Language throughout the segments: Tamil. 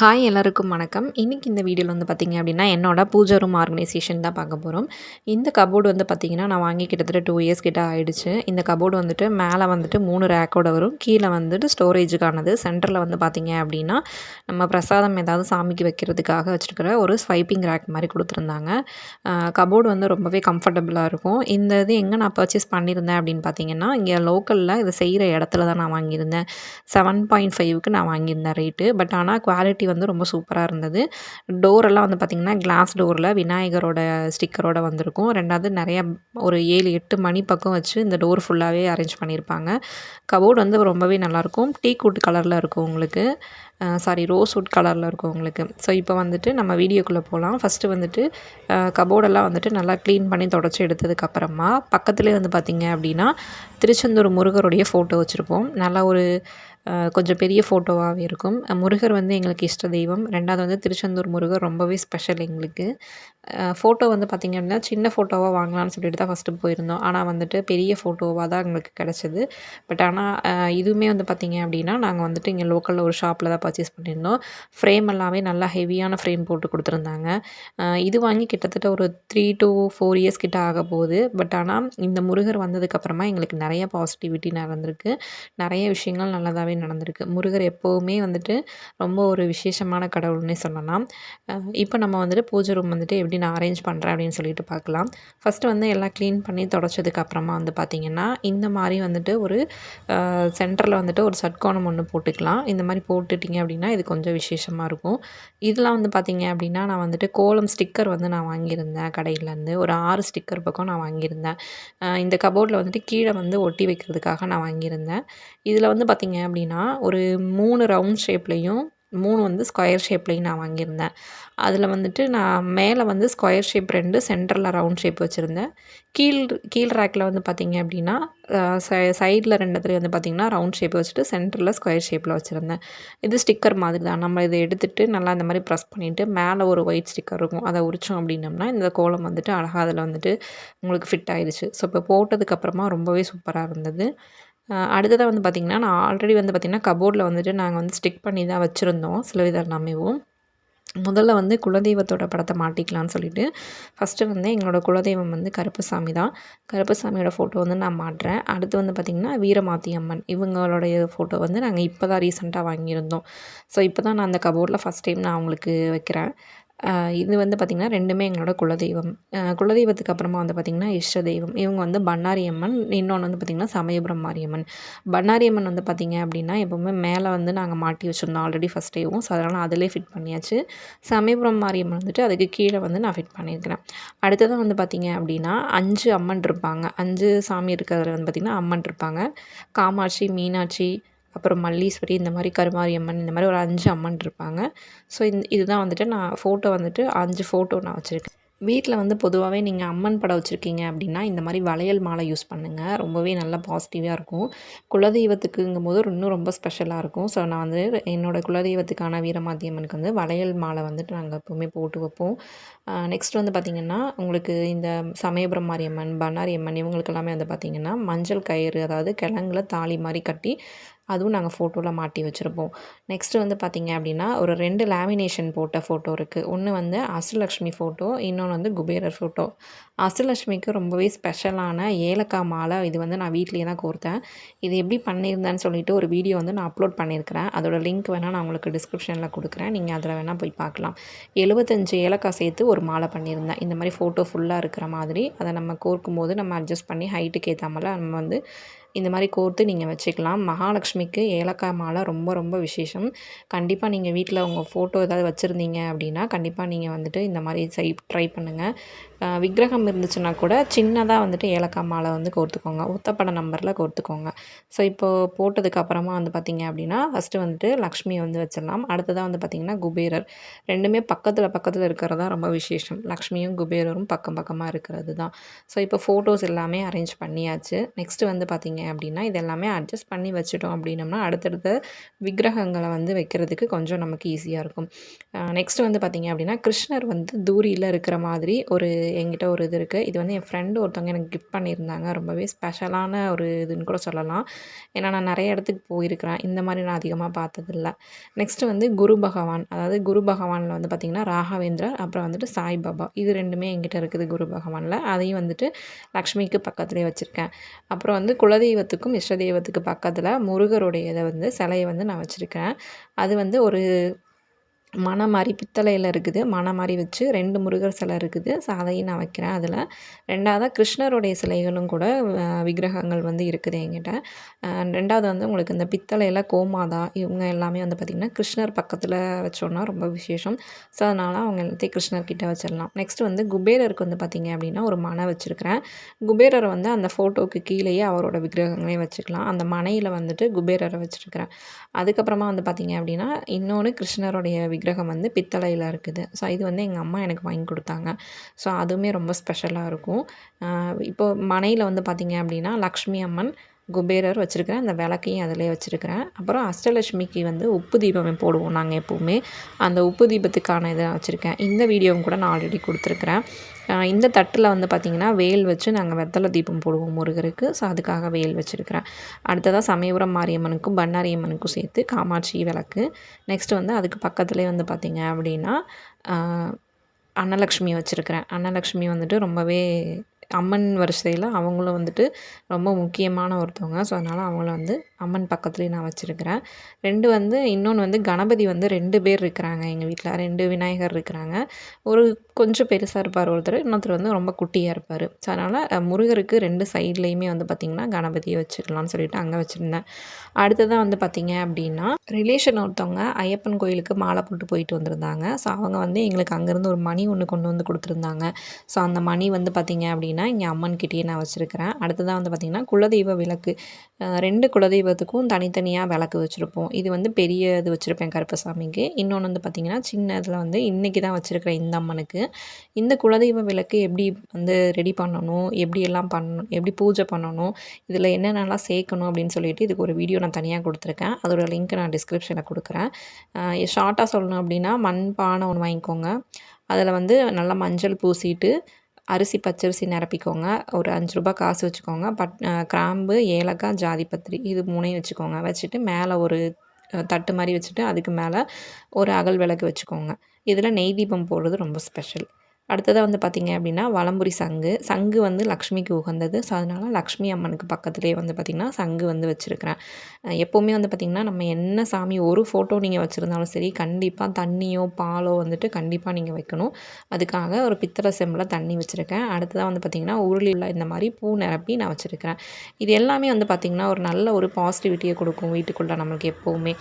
ஹாய் எல்லாருக்கும் வணக்கம். இன்றைக்கி இந்த வீடியோவில் வந்து பார்த்திங்க அப்படின்னா என்னோட பூஜா ரூம் ஆர்கனைசேஷன் தான் பார்க்க போகிறோம் இந்த கபோர்டு வந்து பார்த்திங்கன்னா நான் வாங்கி கிட்டத்தட்ட டூ இயர்ஸ் கிட்ட ஆகிடுச்சு இந்த கபோர்டு வந்துட்டு மேலே வந்துட்டு மூணு ரேக்கோட வரும். கீழே வந்துட்டு ஸ்டோரேஜுக்கானது சென்டரில் வந்து பார்த்திங்க அப்படின்னா நம்ம பிரசாதம் ஏதாவது சாமிக்கு வைக்கிறதுக்காக வச்சுருக்கிற ஒரு ஸ்வைப்பிங் ரேக் மாதிரி கொடுத்துருந்தாங்க. கபோர்டு வந்து ரொம்பவே கம்ஃபர்டபுளாக இருக்கும். இந்த இது எங்கே நான் பர்ச்சேஸ் பண்ணியிருந்தேன் அப்படின்னு பார்த்தீங்கன்னா இங்கே லோக்கலில் இதை செய்கிற இடத்துல தான் நான் வாங்கியிருந்தேன். செவன் பாயிண்ட் ஃபைவ்க்கு நான் வாங்கியிருந்தேன் ரேட்டு பட் ஆனால் குவாலிட்டி வந்து ரொம்ப சூப்பராக இருந்தது. டோரெல்லாம் வந்து பார்த்திங்கன்னா கிளாஸ் டோரில் விநாயகரோட ஸ்டிக்கரோட வந்திருக்கும். ரெண்டாவது நிறையா ஒரு ஏழு எட்டு மணி பக்கம் வச்சு இந்த டோர் ஃபுல்லாகவே அரேஞ்ச் பண்ணியிருப்பாங்க கபோர்டு வந்து ரொம்பவே நல்லாயிருக்கும். டீ கூட் கலரில் இருக்கும் உங்களுக்கு. சாரி ரோஸ் வுட் கலரில் இருக்கும் உங்களுக்கு. ஸோ இப்போ வந்துட்டு நம்ம வீடியோக்குள்ளே போகலாம் ஃபஸ்ட்டு வந்துட்டு கபோர்டெல்லாம் வந்துட்டு நல்லா க்ளீன் பண்ணி தொடச்சி எடுத்ததுக்கப்புறமா பக்கத்துலேயே வந்து பார்த்திங்க அப்படின்னா திருச்செந்தூர் முருகருடைய ஃபோட்டோ வச்சுருப்போம். நல்லா ஒரு கொஞ்சம் பெரிய ஃபோட்டோவாகவே இருக்கும். முருகர் வந்து எங்களுக்கு இஷ்ட தெய்வம். ரெண்டாவது வந்து திருச்செந்தூர் முருகர் ரொம்பவே ஸ்பெஷல் எங்களுக்கு. ஃபோட்டோ வந்து பார்த்திங்க அப்படின்னா சின்ன ஃபோட்டோவாக வாங்கலாம்னு சொல்லிட்டு தான் ஃபஸ்ட்டு போயிருந்தோம். ஆனால் வந்துட்டு பெரிய ஃபோட்டோவாக தான் எங்களுக்கு கிடச்சிது. பட் ஆனால் இதுவுமே வந்து பார்த்திங்க அப்படின்னா நாங்கள் வந்துட்டு இங்கே லோக்கலில் ஒரு ஷாப்பில் தான் பர்ச்சேஸ் பண்ணியிருந்தோம். ஃப்ரேம் எல்லாமே நல்லா ஹெவியான ஃப்ரேம் போட்டு கொடுத்துருந்தாங்க. இது வாங்கி கிட்டத்தட்ட ஒரு த்ரீ டு ஃபோர் இயர்ஸ் கிட்ட ஆக போகுது. பட் ஆனால் இந்த முருகர் வந்ததுக்கப்புறமா எங்களுக்கு நிறைய பாசிட்டிவிட்டி நடந்திருக்கு. நிறைய விஷயங்கள் நல்லதாகவே நடந்திருக்கு. முருகர் எப்போவுமே வந்துட்டு ரொம்ப ஒரு விசேஷமான கடவுள்னே சொல்லலாம். இப்போ நம்ம வந்துட்டு பூஜை ரூம் வந்துட்டு எப்படி நான் அரேஞ்ச் பண்ணுறேன் அப்படின்னு சொல்லிட்டு பார்க்கலாம் ஃபஸ்ட்டு வந்து எல்லாம் க்ளீன் பண்ணி தொடச்சதுக்கு அப்புறமா வந்து பார்த்திங்கன்னா இந்த மாதிரி வந்துட்டு ஒரு சென்டரில் வந்துட்டு ஒரு சட்கோணம் ஒன்று போட்டுக்கலாம். இந்த மாதிரி போட்டுட்டிங்க அப்படின்னா இது கொஞ்சம் விசேஷமாக இருக்கும். இதெல்லாம் வந்து பார்த்திங்க அப்படின்னா நான் வந்துட்டு கோலம் ஸ்டிக்கர் வந்து நான் வாங்கியிருந்தேன் கடையிலேருந்து. ஒரு ஆறு ஸ்டிக்கர் பக்கம் நான் வாங்கியிருந்தேன். இந்த கபோர்டில் வந்துட்டு கீழே வந்து ஒட்டி வைக்கிறதுக்காக நான் வாங்கியிருந்தேன். இதில் வந்து பார்த்திங்க அப்படின்னா அப்படின்னா ஒரு மூணு ரவுண்ட் ஷேப்லேயும் மூணு வந்து ஸ்கொயர் ஷேப்லேயும் நான் வாங்கியிருந்தேன். அதில் வந்துட்டு நான் மேலே வந்து ஸ்கொயர் ஷேப் ரெண்டு சென்டரில் ரவுண்ட் ஷேப் வச்சுருந்தேன். கீழ் கீழ் ரேக்கில் வந்து பார்த்திங்க அப்படின்னா சைடில் ரெண்டுத்துலேயும் வந்து பார்த்திங்கன்னா ரவுண்ட் ஷேப் வச்சுட்டு சென்டரில் ஸ்கொயர் ஷேப்பில் வச்சுருந்தேன். இது ஸ்டிக்கர் மாதிரி தான். நம்ம இதை எடுத்துகிட்டு நல்லா இந்த மாதிரி ப்ரெஸ் பண்ணிவிட்டு மேலே ஒரு ஒயிட் ஸ்டிக்கர் இருக்கும். அதை உரித்தோம் அப்படின்னம்னா இந்த கோலம் வந்துட்டு அழகாக அதில் வந்துட்டு உங்களுக்கு ஃபிட் ஆயிடுச்சு ஸோ இப்போ போட்டதுக்கப்புறமா ரொம்பவே சூப்பராக இருந்தது. அடுத்ததாக வந்து பார்த்திங்கன்னா நான் ஆல்ரெடி வந்து பார்த்திங்கன்னா கபோர்டில் வந்துட்டு நாங்கள் வந்து ஸ்டிக் பண்ணி தான் வச்சுருந்தோம் சில வித எல்லாமேவும் முதல்ல வந்து குலதெய்வத்தோட படத்தை மாட்டிக்கலான்னு சொல்லிட்டு ஃபஸ்ட்டு வந்து எங்களோடய குலதெய்வம் வந்து கருப்புசாமி தான். கருப்புசாமியோட ஃபோட்டோ வந்து நான் மாட்டுறேன். அடுத்து வந்து பார்த்திங்கன்னா வீரமாத்தி அம்மன் இவங்களுடைய ஃபோட்டோ வந்து நாங்கள் இப்போ தான் ரீசெண்டாக வாங்கியிருந்தோம். ஸோ இப்போ தான் நான் அந்த கபோர்டில் ஃபஸ்ட் டைம் நான் அவங்களுக்கு வைக்கிறேன். இது வந்து பார்த்திங்கன்னா ரெண்டுமே எங்களோட குலதெய்வம். குலதெய்வத்துக்கு அப்புறமா வந்து பார்த்திங்கன்னா இஷ்ட தெய்வம் இவங்க வந்து பண்ணாரி அம்மன் இன்னொன்று வந்து பார்த்திங்கன்னா சமயபுரம் மாரியம்மன் பண்ணாரி அம்மன் வந்து பார்த்திங்க அப்படின்னா எப்போவுமே மேலே வந்து நாங்கள் மாட்டி வச்சுருந்தோம் ஆல்ரெடி ஃபஸ்ட் டேவும் ஸோ அதனால் அதிலே ஃபிட் பண்ணியாச்சு. சமயபுரம் மாரியம்மன் வந்துட்டு அதுக்கு கீழே வந்து நான் ஃபிட் பண்ணியிருக்கிறேன். அடுத்ததாக வந்து பார்த்திங்க அப்படின்னா அஞ்சு அம்மன் இருப்பாங்க. அஞ்சு சாமி இருக்கிறதுல வந்து பார்த்திங்கன்னா அம்மன் இருப்பாங்க. காமாட்சி மீனாட்சி அப்புறம் மல்லீஸ்வரி இந்த மாதிரி கருமாரி அம்மன் இந்த மாதிரி ஒரு அஞ்சு அம்மன் இருப்பாங்க. ஸோ இந்த இதுதான் வந்துட்டு நான் ஃபோட்டோ வந்துட்டு அஞ்சு ஃபோட்டோ நான் வச்சுருக்கேன். வீட்டில் வந்து பொதுவாகவே நீங்கள் அம்மன் படம் வச்சுருக்கீங்க அப்படின்னா இந்த மாதிரி வளையல் மாலை யூஸ் பண்ணுங்கள் ரொம்பவே நல்லா பாசிட்டிவாக இருக்கும். குலதெய்வத்துக்குங்கும் போது இன்னும் ரொம்ப ஸ்பெஷலாக இருக்கும். ஸோ நான் வந்து என்னோடய குலதெய்வத்துக்கான வீரமாத்தியம்மனுக்கு வந்து வளையல் மாலை வந்துட்டு நாங்கள் எப்போவுமே போட்டு வைப்போம். நெக்ஸ்ட் வந்து பார்த்திங்கன்னா உங்களுக்கு இந்த சமயபுரம் மாரியம்மன் பண்ணாரி அம்மன் இவங்களுக்கு எல்லாமே வந்து பார்த்திங்கன்னா மஞ்சள் கயிறு அதாவது கிழங்குல தாலி மாதிரி கட்டி அதுவும் நாங்கள் ஃபோட்டோவில் மாட்டி வச்சுருப்போம். நெக்ஸ்ட்டு வந்து பார்த்திங்க அப்படின்னா ஒரு ரெண்டு லேமினேஷன் போட்ட ஃபோட்டோ இருக்குது ஒன்று வந்து அஷ்டலக்ஷ்மி ஃபோட்டோ இன்னொன்று வந்து குபேரர் ஃபோட்டோ அஷ்டலக்ஷ்மிக்கு ரொம்பவே ஸ்பெஷலான ஏலக்காய் மாலை இது வந்து நான் வீட்லேயே தான் கோர்த்தேன். இது எப்படி பண்ணியிருந்தேன்னு சொல்லிட்டு ஒரு வீடியோ வந்து நான் அப்லோட் பண்ணியிருக்கிறேன். அதோட லிங்க் வேணால் நான் உங்களுக்கு டிஸ்கிரிப்ஷனில் கொடுக்குறேன். நீங்கள் அதில் வேணால் போய் பார்க்கலாம். எழுபத்தஞ்சு ஏலக்காய் சேர்த்து ஒரு மாலை பண்ணியிருந்தேன். இந்த மாதிரி ஃபோட்டோ ஃபுல்லாக இருக்கிற மாதிரி அதை நம்ம கோர்க்கும் போது நம்ம அட்ஜஸ்ட் பண்ணி ஹைட்டுக்கு ஏற்ற மாதிரி நம்ம வந்து இந்த மாதிரி கோர்த்து நீங்கள் வச்சுக்கலாம். மகாலட்சுமிக்கு ஏலக்காய் மாலை ரொம்ப ரொம்ப விசேஷம். கண்டிப்பாக நீங்கள் வீட்டில் உங்கள் ஃபோட்டோ ஏதாவது வச்சுருந்தீங்க அப்படின்னா கண்டிப்பாக நீங்கள் வந்துட்டு இந்த மாதிரி சை ட்ரை பண்ணுங்கள் விக்கிரகம் இருந்துச்சுன்னா கூட சின்னதாக வந்துட்டு ஏலக்காய் மாலை வந்து கோர்த்துக்கோங்க. ஒத்தப்பட நம்பரில் கோர்த்துக்கோங்க. ஸோ இப்போது போட்டதுக்கப்புறமா வந்து பார்த்திங்க அப்படின்னா ஃபஸ்ட்டு வந்துட்டு லக்ஷ்மி வந்து வச்சிடலாம். அடுத்ததாக வந்து பார்த்திங்கன்னா குபேரர். ரெண்டுமே பக்கத்தில் பக்கத்தில் இருக்கிறது தான் ரொம்ப விசேஷம். லக்ஷ்மியும் குபேரரும் பக்கம் பக்கமாக இருக்கிறது தான் ஸோ இப்போ ஃபோட்டோஸ் எல்லாமே அரேஞ்ச் பண்ணியாச்சு. நெக்ஸ்ட்டு வந்து பார்த்திங்க அப்படின்னா இது எல்லாமே அட்ஜஸ்ட் பண்ணி வச்சுட்டோம் அப்படின்னம்னா அடுத்தடுத்த விக்கிரகங்களை வந்து வைக்கிறதுக்கு கொஞ்சம் நமக்கு ஈஸியாக இருக்கும். நெக்ஸ்ட் வந்து பார்த்திங்க அப்படின்னா கிருஷ்ணர் வந்து தூரியில் இருக்கிற மாதிரி ஒரு எங்கிட்ட ஒரு இது இருக்குது இது வந்து என் ஃப்ரெண்டு ஒருத்தவங்க எனக்கு கிஃப்ட் பண்ணியிருந்தாங்க. ரொம்பவே ஸ்பெஷலான ஒரு இதுன்னு கூட சொல்லலாம். ஏன்னா நான் நிறைய இடத்துக்கு போயிருக்கிறேன். இந்த மாதிரி நான் அதிகமாக பார்த்ததில்ல. நெக்ஸ்ட்டு வந்து குரு பகவான். அதாவது குரு பகவானில் வந்து பார்த்திங்கன்னா ராகவேந்திரர் அப்புறம் வந்துட்டு சாய்பாபா இது ரெண்டுமே எங்கிட்ட இருக்குது குரு பகவானில். அதையும் வந்துட்டு லக்ஷ்மிக்கு பக்கத்துலேயே வச்சுருக்கேன். அப்புறம் வந்து குலதெய்வத்துக்கும் இஷ்ட தெய்வத்துக்கு பக்கத்தில் முருகருடைய இதை வந்து சிலையை வந்து நான் வச்சுருக்கேன் அது வந்து ஒரு மனை மாதிரி பித்தளையில் இருக்குது. மனை மாதிரி வச்சு ரெண்டு முருகர் சிலை இருக்குது. ஸோ அதையும் நான் வைக்கிறேன் அதில். ரெண்டாவதாக கிருஷ்ணருடைய சிலைகளும் கூட விக்கிரகங்கள் வந்து இருக்குது என்கிட்ட. ரெண்டாவது வந்து உங்களுக்கு இந்த பித்தளையில் கோமாதா இவங்க எல்லாமே வந்து பார்த்திங்கன்னா கிருஷ்ணர் பக்கத்தில் வச்சோன்னா ரொம்ப விசேஷம். ஸோ அதனால் அவங்க எல்லாத்தையும் கிருஷ்ணர்கிட்ட வச்சிடலாம். நெக்ஸ்ட் வந்து குபேரருக்கு வந்து பார்த்திங்க அப்படின்னா ஒரு மனை வச்சுருக்கிறேன். குபேரரை வந்து அந்த ஃபோட்டோவுக்கு கீழேயே அவரோட விக்கிரகங்களையும் வச்சுக்கலாம். அந்த மனையில் வந்துட்டு குபேரரை வச்சுருக்கிறேன். அதுக்கப்புறமா வந்து பார்த்திங்க அப்படின்னா இன்னொன்று கிருஷ்ணருடைய விக்கிரகம் வந்து பித்தளையில் இருக்குது. ஸோ இது வந்து எங்கள் அம்மா எனக்கு வாங்கி கொடுத்தாங்க. ஸோ அதுவுமே ரொம்ப ஸ்பெஷலாக இருக்கும். இப்போது மனையில் வந்து பார்த்திங்க அப்படின்னா லக்ஷ்மி அம்மன் குபேரர் வச்சுருக்கிறேன். அந்த விளக்கையும் அதிலே வச்சுருக்கிறேன். அப்புறம் அஷ்டலட்சுமிக்கு வந்து உப்பு தீபம் போடுவோம் நாங்கள் எப்போவுமே. அந்த உப்பு தீபத்துக்கான இதை வச்சுருக்கேன். இந்த வீடியோவும் கூட நான் ஆல்ரெடி கொடுத்துருக்குறேன். இந்த தட்டில் வந்து பார்த்திங்கன்னா வேல் வச்சு நாங்கள் வெத்தலை தீபம் போடுவோம் முருகருக்கு. ஸோ அதுக்காக வேல் வச்சுருக்கிறேன். அடுத்ததாக சமயபுரம் மாரியம்மனுக்கும் பண்ணாரியம்மனுக்கும் சேர்த்து காமாட்சி விளக்கு. நெக்ஸ்ட் வந்து அதுக்கு பக்கத்துலேயே வந்து பார்த்திங்க அப்படின்னா அன்னலக்ஷ்மி வச்சுருக்கிறேன். அன்னலக்ஷ்மி வந்துட்டு ரொம்பவே அம்மன் வரிசையில் அவங்களும் வந்துட்டு ரொம்ப முக்கியமான ஒருத்தவங்க. ஸோ அதனால் அவங்கள வந்து அம்மன் பக்கத்துலேயே நான் வச்சுருக்கிறேன். ரெண்டு வந்து இன்னொன்று வந்து கணபதி வந்து ரெண்டு பேர் இருக்கிறாங்க எங்கள் வீட்டில் ரெண்டு விநாயகர் இருக்கிறாங்க. ஒரு கொஞ்சம் பெருசாக இருப்பார் ஒருத்தர் இன்னொருத்தர் வந்து ரொம்ப குட்டியாக இருப்பார். ஸோ அதனால் முருகருக்கு ரெண்டு சைட்லேயுமே வந்து பார்த்திங்கன்னா கணபதியை வச்சுக்கலாம்னு சொல்லிட்டு அங்கே வச்சுருந்தேன். அடுத்ததாக வந்து பார்த்திங்க அப்படின்னா ரிலேஷன் ஒருத்தவங்க ஐயப்பன் கோயிலுக்கு மாலை போட்டு போயிட்டு வந்திருந்தாங்க. ஸோ அவங்க வந்து எங்களுக்கு அங்கேருந்து ஒரு மணி ஒன்று கொண்டு வந்து கொடுத்துருந்தாங்க. ஸோ அந்த மணி வந்து பார்த்திங்க அப்படின்னா அப்படின்னா இங்கே அம்மன்கிட்டயே நான் வச்சுருக்கிறேன். அடுத்ததாக வந்து பார்த்திங்கன்னா குலதெய்வ விளக்கு. ரெண்டு குலதெய்வத்துக்கும் தனித்தனியாக விளக்கு வச்சுருப்போம். இது வந்து பெரிய இது வச்சுருப்பேன் கருப்பசாமிக்கு. இன்னொன்று வந்து பார்த்திங்கன்னா சின்ன இதில் வந்து இன்றைக்கி தான் வச்சுருக்கிறேன் இந்த அம்மனுக்கு. இந்த குலதெய்வ விளக்கு எப்படி வந்து ரெடி பண்ணணும்? எப்படி எல்லாம் பண்ணணும் எப்படி பூஜை பண்ணணும்? இதில் என்னென்னலாம் சேர்க்கணும் அப்படின்னு சொல்லிட்டு இதுக்கு ஒரு வீடியோ நான் தனியாக கொடுத்துருக்கேன். அதோட லிங்க் நான் டிஸ்கிரிப்ஷனில் கொடுக்குறேன். ஷார்ட்டாக சொல்லணும் அப்படின்னா மண் பானை ஒன்று வாங்கிக்கோங்க. அதில் வந்து நல்லா மஞ்சள் பூசிட்டு அரிசி பச்சரிசி நிரப்பிக்கோங்க. ஒரு அஞ்சு ரூபா காசு வச்சுக்கோங்க. பட் கிராம்பு ஏலக்காய் ஜாதிபத்திரி இது மூணையும் வச்சுக்கோங்க. வச்சுட்டு மேலே ஒரு தட்டு மாதிரி வச்சுட்டு அதுக்கு மேலே ஒரு அகல் விளக்கு வச்சுக்கோங்க. இதில் நெய் தீபம் போடுறது ரொம்ப ஸ்பெஷல் அடுத்ததாக வந்து பார்த்திங்க அப்படின்னா வலம்புரி சங்கு. சங்கு வந்து லக்ஷ்மிக்கு உகந்தது. ஸோ அதனால் லக்ஷ்மி அம்மனுக்கு பக்கத்துலேயே வந்து பார்த்திங்கன்னா சங்கு வந்து வச்சுருக்கிறேன். எப்போவுமே வந்து பார்த்திங்கன்னா நம்ம என்ன சாமி ஒரு ஃபோட்டோ நீங்கள் வச்சுருந்தாலும் சரி கண்டிப்பாக தண்ணியோ பாலோ வந்துட்டு கண்டிப்பாக நீங்கள் வைக்கணும். அதுக்காக ஒரு பித்தளை செம்பில் தண்ணி வச்சுருக்கேன். அடுத்ததாக வந்து பார்த்திங்கன்னா உருளியில் இந்த மாதிரி பூ நிரப்பி நான் வச்சுருக்கிறேன். இது எல்லாமே வந்து பார்த்திங்கன்னா ஒரு நல்ல ஒரு பாசிட்டிவிட்டியை கொடுக்கும் வீட்டுக்குள்ளே நம்மளுக்கு எப்போவுமே.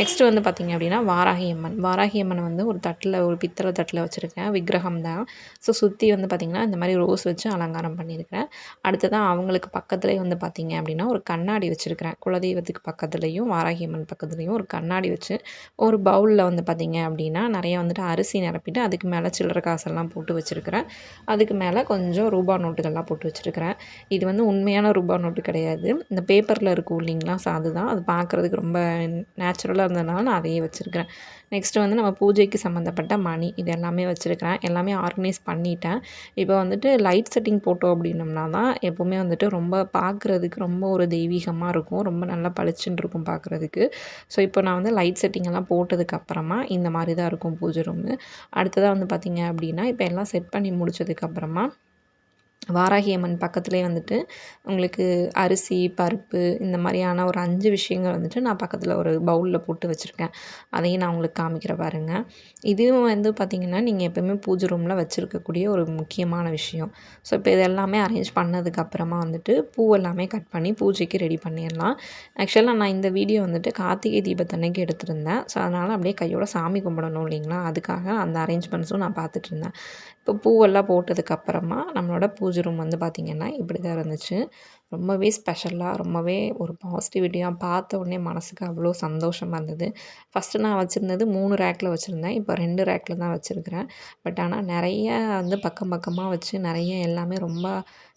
நெக்ஸ்ட்டு வந்து பார்த்திங்க அப்படின்னா வாராகி அம்மன். வாராகி அம்மன் வந்து ஒரு தட்டில் ஒரு பித்தளை தட்டில் வச்சுருக்கேன். விக்கிரகம் தான். ஸோ சுற்றி வந்து பார்த்திங்கன்னா இந்த மாதிரி ரோஸ் வச்சு அலங்காரம் பண்ணியிருக்கிறேன். அடுத்ததான் அவங்களுக்கு பக்கத்துலேயே வந்து பார்த்திங்க அப்படின்னா ஒரு கண்ணாடி வச்சுருக்கிறேன். குலதெய்வத்துக்கு பக்கத்துலேயும் வாராகியம்மன் பக்கத்துலேயும் ஒரு கண்ணாடி வச்சு ஒரு பவுலில் வந்து பார்த்திங்க அப்படின்னா நிறைய வந்துட்டு அரிசி நிரப்பிட்டு அதுக்கு மேலே சில்லறை காசெல்லாம் போட்டு வச்சுருக்கிறேன். அதுக்கு மேலே கொஞ்சம் ரூபா நோட்டுகள்லாம் போட்டு வச்சுருக்கிறேன். இது வந்து உண்மையான ரூபா நோட்டு கிடையாது. இந்த பேப்பரில் இருக்கும் இல்லைங்களா? சாது அதுதான். அது பார்க்குறதுக்கு ரொம்ப நேச்சுரலாக இருந்ததுனால நான் அதையே வச்சுருக்கிறேன். நெக்ஸ்ட்டு வந்து நம்ம பூஜைக்கு சம்மந்தப்பட்ட மணி இது எல்லாமே வச்சுருக்கிறேன். எல்லாமே ஆர்கனைஸ் பண்ணிட்டேன். இப்போ வந்துட்டு லைட் செட்டிங் போட்டோம் அப்படின்னம்னா தான் எப்போவுமே வந்துட்டு ரொம்ப பார்க்குறதுக்கு ரொம்ப ஒரு தெய்வீகமாக இருக்கும். ரொம்ப நல்லா பளிச்சுன்னு இருக்கும் பார்க்குறதுக்கு ஸோ இப்போ நான் வந்து லைட் செட்டிங் எல்லாம் போட்டதுக்கப்புறமா இந்த மாதிரி தான் இருக்கும் பூஜை ரூமு அடுத்ததாக வந்து பார்த்திங்க அப்படின்னா இப்போ எல்லாம் செட் பண்ணி முடிச்சதுக்கப்புறமா வாராகி அம்மன் பக்கத்துலேயே வந்துட்டு உங்களுக்கு அரிசி பருப்பு இந்த மாதிரியான ஒரு அஞ்சு விஷயங்கள் வந்துட்டு நான் பக்கத்தில் ஒரு பவுலில் போட்டு வச்சுருக்கேன். அதையும் நான் உங்களுக்கு காமிக்கிற பாருங்கள் இதுவும் வந்து பார்த்திங்கன்னா நீங்கள் எப்போயுமே பூஜை ரூமில் வச்சுருக்கக்கூடிய ஒரு முக்கியமான விஷயம். ஸோ இப்போ இது எல்லாமே அரேஞ்ச் பண்ணதுக்கப்புறமா வந்துட்டு பூ எல்லாமே கட் பண்ணி பூஜைக்கு ரெடி பண்ணிடலாம். ஆக்சுவலாக நான் இந்த வீடியோ வந்துட்டு கார்த்திகை தீபத்தன்னைக்கு எடுத்திருந்தேன். ஸோ அதனால் அப்படியே கையோட சாமி கும்பிடணும் இல்லைங்களா? அதுக்காக அந்த அரேஞ்ச்மெண்ட்ஸும் நான் பார்த்துட்டு இருந்தேன். இப்போ பூவெல்லாம் போட்டதுக்கப்புறமா நம்மளோட பூஜை ரூம் வந்து பார்த்திங்கன்னா இப்படி தான் இருந்துச்சு. ரொம்பவே ஸ்பெஷலாக ரொம்பவே ஒரு பாசிட்டிவிட்டியாக பார்த்த உடனே மனதுக்கு அவ்வளோ சந்தோஷமாக இருந்தது. ஃபஸ்ட்டு நான் வச்சுருந்தது மூணு ரேக்கில் வச்சுருந்தேன். இப்போ ரெண்டு ரேக்கில் தான் வச்சுருக்கிறேன். பட் ஆனால் நிறைய வந்து பக்கம் பக்கமாக வச்சு நிறைய எல்லாமே ரொம்ப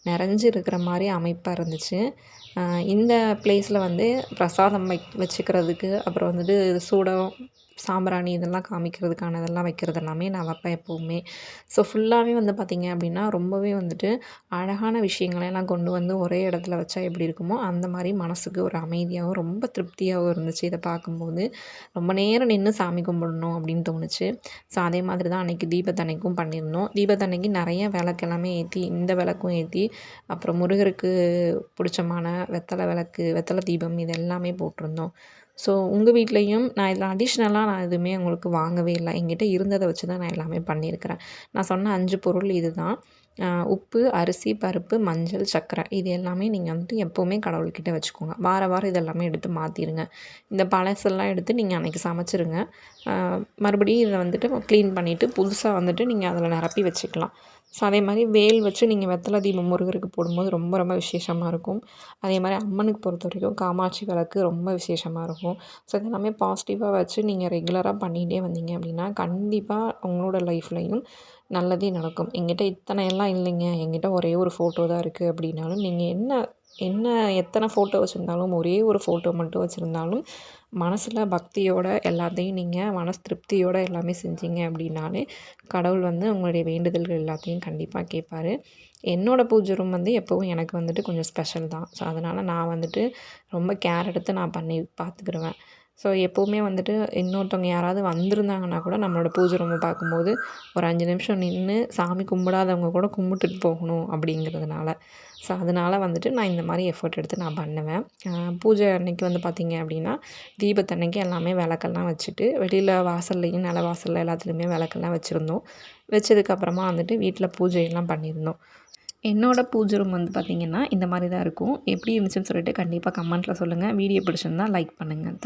நிறைஞ்சு இருக்கிற மாதிரி அமைப்பாக இருந்துச்சு. இந்த ப்ளேஸில் வந்து பிரசாதம் வை வச்சுக்கிறதுக்கு அப்புறம் வந்துட்டு சூடம் சாம்பிராணி இதெல்லாம் காமிக்கிறதுக்கான இதெல்லாம் வைக்கிறது எல்லாமே நான் வைப்பேன் எப்போவுமே. ஸோ ஃபுல்லாகவே வந்து பார்த்திங்க அப்படின்னா ரொம்பவே வந்துட்டு அழகான விஷயங்களெல்லாம் கொண்டு வந்து ஒரே இடத்துல வச்சா எப்படி இருக்குமோ அந்த மாதிரி மனசுக்கு ஒரு அமைதியாகவும் ரொம்ப திருப்தியாகவும் இருந்துச்சு. இதை பார்க்கும்போது ரொம்ப நேரம் நின்று சாமி கும்பிடணும் அப்படின்னு தோணுச்சு. ஸோ அதே மாதிரி தான் அன்றைக்கி தீபத்தன்னைக்கும் பண்ணியிருந்தோம். தீபத்தன்னைக்கு நிறைய விளக்கு எல்லாமே ஏற்றி இந்த விளக்கும் ஏற்றி அப்புறம் முருகருக்கு பிடிச்சமான வெத்தலை விளக்கு வெத்தலை தீபம் இது எல்லாமே போட்டிருந்தோம். ஸோ உங்கள் வீட்லேயும் நான் இதில் அடிஷ்னலாக நான் எதுவுமே உங்களுக்கு வாங்கவே இல்லை. எங்கிட்ட இருந்ததை வச்சு தான் நான் எல்லாமே பண்ணியிருக்கிறேன். நான் சொன்ன அஞ்சு பொருள் இது தான். உப்பு அரிசி பருப்பு மஞ்சள் சர்க்கரை இது எல்லாமே நீங்கள் வந்துட்டு எப்போவுமே கடவுள்கிட்ட வச்சுக்கோங்க. வார வாரம் இதெல்லாமே எடுத்து மாற்றிடுங்க இந்த பழசெல்லாம் எடுத்து நீங்கள் அன்றைக்கி சமைச்சிருங்க. மறுபடியும் இதை வந்துட்டு க்ளீன் பண்ணிவிட்டு புதுசாக வந்துட்டு நீங்கள் அதில் நிரப்பி வச்சுக்கலாம். ஸோ அதே மாதிரி வேல் வச்சு நீங்கள் வெத்தலை தீபம் முருகருக்கு போடும்போது ரொம்ப ரொம்ப விசேஷமாக இருக்கும். அதே மாதிரி அம்மனுக்கு பொறுத்த வரைக்கும் காமாட்சி விளக்கு ரொம்ப விசேஷமாக இருக்கும். ஸோ இதெல்லாமே பாசிட்டிவாக வச்சு நீங்கள் ரெகுலராக பண்ணிகிட்டே வந்தீங்க அப்படின்னா கண்டிப்பாக உங்களோட லைஃப்லையும் நல்லதே நடக்கும். எங்கிட்ட இத்தனை எல்லாம் இல்லைங்க. எங்கிட்ட ஒரே ஒரு ஃபோட்டோ தான் இருக்குது அப்படின்னாலும் நீங்கள் என்ன என்ன எத்தனை ஃபோட்டோ வச்சுருந்தாலும் ஒரே ஒரு ஃபோட்டோ மட்டும் வச்சுருந்தாலும் மனசில் பக்தியோடு எல்லாத்தையும் நீங்கள் மனசு திருப்தியோடு எல்லாமே செஞ்சீங்க அப்படின்னாலே கடவுள் வந்து உங்களுடைய வேண்டுதல்கள் எல்லாத்தையும் கண்டிப்பாக கேட்பார். என்னோடய பூஜை ரூம் வந்து எப்போவும் எனக்கு வந்துட்டு கொஞ்சம் ஸ்பெஷல் தான். ஸோ அதனால் நான் வந்துட்டு ரொம்ப கேர் எடுத்து நான் பண்ணி பார்த்துக்கிருவேன் ஸோ எப்போவுமே வந்துட்டு இன்னொருத்தவங்க யாராவது வந்திருந்தாங்கன்னா கூட நம்மளோட பூஜை ரூமை பார்க்கும்போது ஒரு அஞ்சு நிமிஷம் நின்று சாமி கும்பிடாதவங்க கூட கும்பிட்டுட்டு போகணும் அப்படிங்கிறதுனால. ஸோ அதனால் வந்துட்டு நான் இந்த மாதிரி எஃபர்ட் எடுத்து நான் பண்ணுவேன். பூஜை அன்னைக்கு வந்து பார்த்திங்க அப்படின்னா தீபத்தன்னைக்கு எல்லாமே விளக்கெல்லாம் வச்சுட்டு வெளியில் வாசல்லையும் நில வாசலில் எல்லாத்துலேயுமே விளக்கெல்லாம் வச்சுருந்தோம். வச்சதுக்கப்புறமா வந்துட்டு வீட்டில் பூஜையெல்லாம் பண்ணியிருந்தோம். என்னோடய பூஜை ரூம் வந்து பார்த்திங்கன்னா இந்த மாதிரி தான் இருக்கும். எப்படி இருந்துச்சுன்னு சொல்லிட்டு கண்டிப்பாக கமெண்ட்டில் சொல்லுங்கள் வீடியோ பிடிச்சிருந்தா லைக் பண்ணுங்கள்